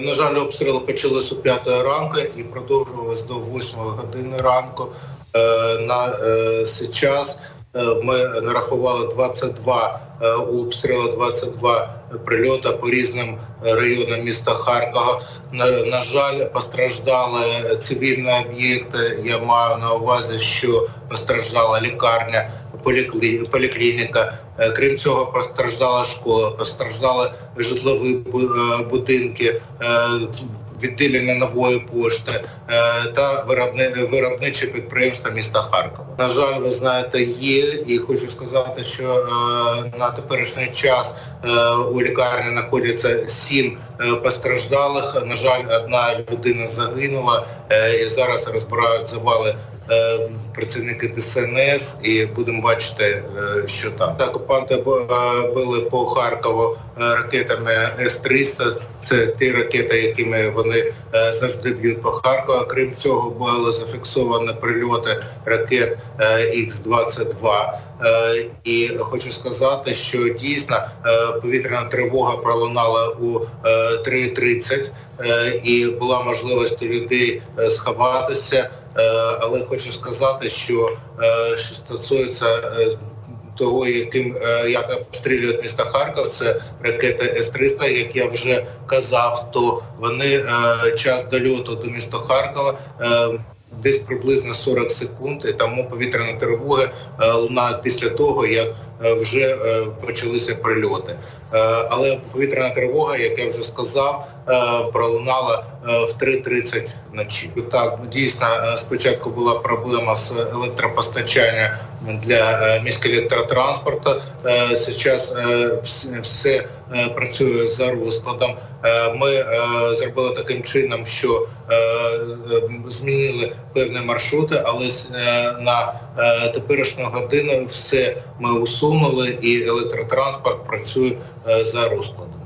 На жаль, обстріли почалися о 5 ранку і продовжувалися до 8 години ранку. Е, На е, час е, ми нарахували 22 е, обстріли, 22 прильоти по різним районам міста Харкова. На, жаль, постраждали цивільні об'єкти. Я маю на увазі, що постраждала лікарня, поліклініка. Е, Крім цього, постраждала школа, постраждали житлові е, будинки, е, відділення нової пошти та виробни- виробничі підприємства міста Харкова. На жаль, ви знаєте, є, і хочу сказати, що на теперішній час у лікарні знаходяться сім постраждалих. На жаль, одна людина загинула і зараз розбирають завали працівники ДСНС і будемо бачити, е, що там. Так, окупанти е, били по Харкову е, ракетами С-300. Це ті ракети, якими вони завжди б'ють по Харкову. Крім цього, були зафіксовані прильоти ракет е, Х-22. Е, І хочу сказати, що дійсно повітряна тривога пролунала у е, 3.30 е, і була можливість людей сховатися. Е, Але хочу сказати, що е, що стосується е, того, яким як обстрілюють міста Харків, це ракети С-300, як я вже казав, то вони час дольоту до міста Харкова. Е, Десь приблизно 40 секунд, і тому повітряна тривога лунає після того, як е, вже е, почалися прильоти. Е, Але повітряна тривога, як я вже сказав, е, пролунала е, в 3.30 вночі. Так, дійсно, е, спочатку була проблема з електропостачанням для е, міськелектротранспорту. Е, Зараз е, все працює за розкладом. Ми зробили таким чином, що змінили певні маршрути, але на теперішню годину все ми усунули і електротранспорт працює за розкладом.